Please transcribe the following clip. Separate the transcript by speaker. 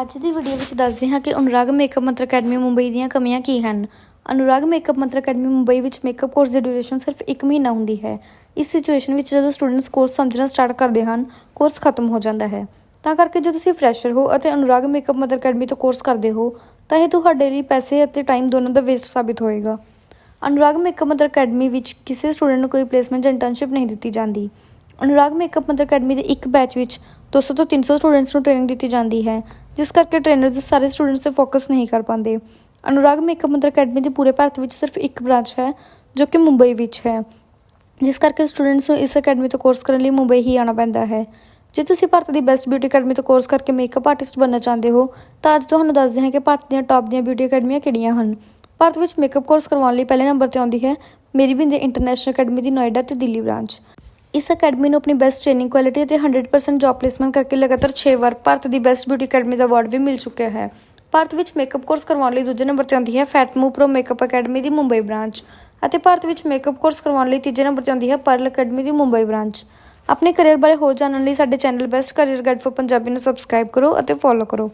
Speaker 1: ਅੱਜ ਦੀ ਵੀਡੀਓ ਵਿੱਚ ਦੱਸਦੇ ਹਾਂ ਕਿ ਅਨੁਰਾਗ ਮੇਕਅਪ ਮੰਤਰ ਅਕੈਡਮੀ ਮੁੰਬਈ ਦੀਆਂ ਕਮੀਆਂ ਕੀ ਹਨ। ਅਨੁਰਾਗ ਮੇਕਅਪ ਮੰਤਰ ਅਕੈਡਮੀ ਮੁੰਬਈ ਵਿੱਚ ਮੇਕਅਪ ਕੋਰਸ ਦੀ ਡਿਊਰੇਸ਼ਨ ਸਿਰਫ 1 ਮਹੀਨਾ ਹੁੰਦੀ ਹੈ। ਇਸ ਸਿਚੁਏਸ਼ਨ ਵਿੱਚ ਜਦੋਂ ਸਟੂਡੈਂਟਸ ਕੋਰਸ ਸਮਝਣਾ ਸਟਾਰਟ ਕਰਦੇ ਹਨ ਕੋਰਸ ਖਤਮ ਹੋ ਜਾਂਦਾ ਹੈ। ਤਾਂ ਕਰਕੇ ਜੇ ਤੁਸੀਂ ਫਰੈਸ਼ਰ ਹੋ ਅਤੇ ਅਨੁਰਾਗ ਮੇਕਅਪ ਮੰਤਰ ਅਕੈਡਮੀ ਤੋਂ ਕੋਰਸ ਕਰਦੇ ਹੋ, ਤਾਂ ਇਹ ਤੁਹਾਡੇ ਲਈ ਪੈਸੇ ਅਤੇ ਟਾਈਮ ਦੋਨੋਂ ਦਾ ਵੇਸਟ ਸਾਬਿਤ ਹੋਏਗਾ। ਅਨੁਰਾਗ ਮੇਕਅਪ ਮੰਤਰ ਅਕੈਡਮੀ ਵਿੱਚ ਕਿਸੇ ਸਟੂਡੈਂਟ ਨੂੰ ਕੋਈ ਪਲੇਸਮੈਂਟ ਜਾਂ ਇੰਟਰਨਸ਼ਿਪ ਨਹੀਂ ਦਿੱਤੀ ਜਾਂਦੀ। ਅਨੁਰਾਗ ਮੇਕਅਪ ਮੰਤਰ ਅਕੈਡਮੀ ਦੇ ਇੱਕ ਬੈਚ ਵਿੱਚ 200 ਤੋਂ 300 ਸਟੂਡੈਂਟਸ ਨੂੰ ਟ੍ਰੇਨਿੰਗ ਦਿੱਤੀ ਜਾਂਦੀ ਹੈ, ਜਿਸ ਕਰਕੇ ਟ੍ਰੇਨਰਸ ਸਾਰੇ ਸਟੂਡੈਂਟਸ ਤੇ ਫੋਕਸ ਨਹੀਂ ਕਰ ਪਾਉਂਦੇ। ਅਨੁਰਾਗ ਮੇਕਅਪ ਮੰਤਰ ਅਕੈਡਮੀ ਦੀ ਪੂਰੇ ਭਾਰਤ ਵਿੱਚ ਸਿਰਫ ਇੱਕ ਬ੍ਰਾਂਚ ਹੈ, ਜੋ ਕਿ ਮੁੰਬਈ ਵਿੱਚ ਹੈ। ਜਿਸ ਕਰਕੇ ਸਟੂਡੈਂਟਸ ਨੂੰ ਇਸ ਅਕੈਡਮੀ ਤੋਂ ਕੋਰਸ ਕਰਨ ਲਈ ਮੁੰਬਈ ਹੀ ਆਉਣਾ ਪੈਂਦਾ ਹੈ। ਜੇ ਤੁਸੀਂ ਭਾਰਤ ਦੀ ਬੈਸਟ ਬਿਊਟੀ ਅਕੈਡਮੀ ਤੋਂ ਕੋਰਸ ਕਰਕੇ ਮੇਕਅਪ ਆਰਟਿਸਟ ਬਣਨਾ ਚਾਹੁੰਦੇ ਹੋ, ਤਾਂ ਅੱਜ ਤੁਹਾਨੂੰ ਦੱਸਦੇ ਹਾਂ ਕਿ ਭਾਰਤ ਦੀਆਂ ਟੌਪ ਦੀਆਂ ਬਿਊਟੀ ਅਕੈਡਮੀਆਂ ਕਿਹੜੀਆਂ ਹਨ? ਭਾਰਤ ਵਿੱਚ ਮੇਕਅਪ ਕੋਰਸ ਕਰਵਾਉਣ ਲਈ ਪਹਿਲੇ ਨੰਬਰ ਤੇ ਆਉਂਦੀ ਹੈ, ਮੇਰੀ ਬਿੰਦੇ ਇੰਟਰਨੈਸ਼ਨਲ ਅਕੈਡਮੀ ਦੀ ਨੋਇਡਾ ਤੇ ਦਿੱਲੀ ਬ੍ਰਾਂਚ ਇਸ ਅਕੈਡਮੀ ਨੂੰ ਆਪਣੀ ਬੈਸਟ ਟ੍ਰੇਨਿੰਗ ਕੁਆਲਿਟੀ ਅਤੇ 100% ਜੌਬ ਪਲੇਸਮੈਂਟ ਕਰਕੇ ਲਗਾਤਾਰ 6 ਵਾਰ ਭਾਰਤ ਦੀ ਬੈਸਟ ਬਿਊਟੀ ਅਕੈਡਮੀ ਦਾ ਅਵਾਰਡ ਵੀ ਮਿਲ ਚੁੱਕਿਆ ਹੈ। ਭਾਰਤ ਵਿੱਚ ਮੇਕਅਪ ਕੋਰਸ ਕਰਵਾਉਣ ਲਈ ਦੂਜੇ ਨੰਬਰ ਤੇ ਆਉਂਦੀ ਹੈ ਫੈਟਮੂ ਪ੍ਰੋ ਮੇਕਅਪ ਅਕੈਡਮੀ ਦੀ ਮੁੰਬਈ ਬ੍ਰਾਂਚ ਅਤੇ ਭਾਰਤ ਵਿੱਚ ਮੇਕਅਪ ਕੋਰਸ ਕਰਵਾਉਣ ਲਈ ਤੀਜੇ ਨੰਬਰ ਤੇ ਆਉਂਦੀ ਹੈ ਪਰਲ ਅਕੈਡਮੀ ਦੀ ਮੁੰਬਈ ਬ੍ਰਾਂਚ ਆਪਣੇ ਕੈਰੀਅਰ ਬਾਰੇ ਹੋਰ ਜਾਣਨ ਲਈ ਸਾਡੇ channel best career guide for Punjabi ਨੂੰ ਸਬਸਕ੍ਰਾਈਬ ਕਰੋ ਅਤੇ ਫੋਲੋ ਕਰੋ।